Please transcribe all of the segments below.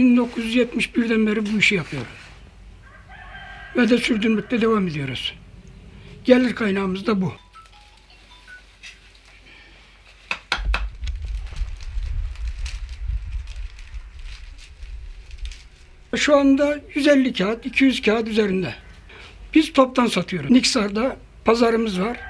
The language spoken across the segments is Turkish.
1971'den beri bu işi yapıyorum. Ve de sürdürmekte devam ediyoruz. Gelir kaynağımız da bu. Şu anda 150 kağıt, 200 kağıt üzerinde. Biz toptan satıyoruz. Niksar'da pazarımız var.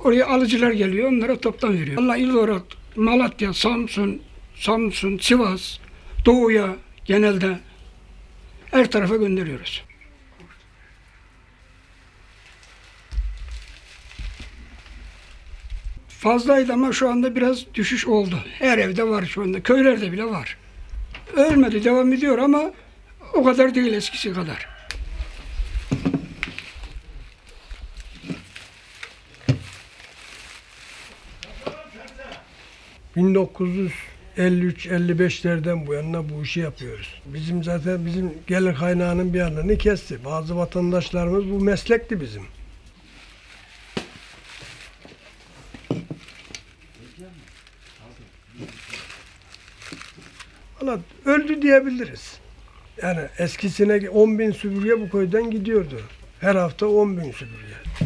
Oraya alıcılar geliyor, onlara toptan veriyor. Allah il olarak Malatya, Samsun, Samsun, Sivas, Doğu'ya genelde her tarafa gönderiyoruz. Fazlaydı ama şu anda biraz düşüş oldu. Her evde var şu anda. Köylerde bile var. Ölmedi, devam ediyor ama o kadar değil eskisi kadar. ...1953-55'lerden bu yana bu işi yapıyoruz. Bizim zaten bizim gelir kaynağının bir yanını kesti. Bazı vatandaşlarımız bu meslekti bizim. Valla öldü diyebiliriz. Yani eskisine 10 bin süpürge bu köyden gidiyordu. Her hafta 10 bin süpürge.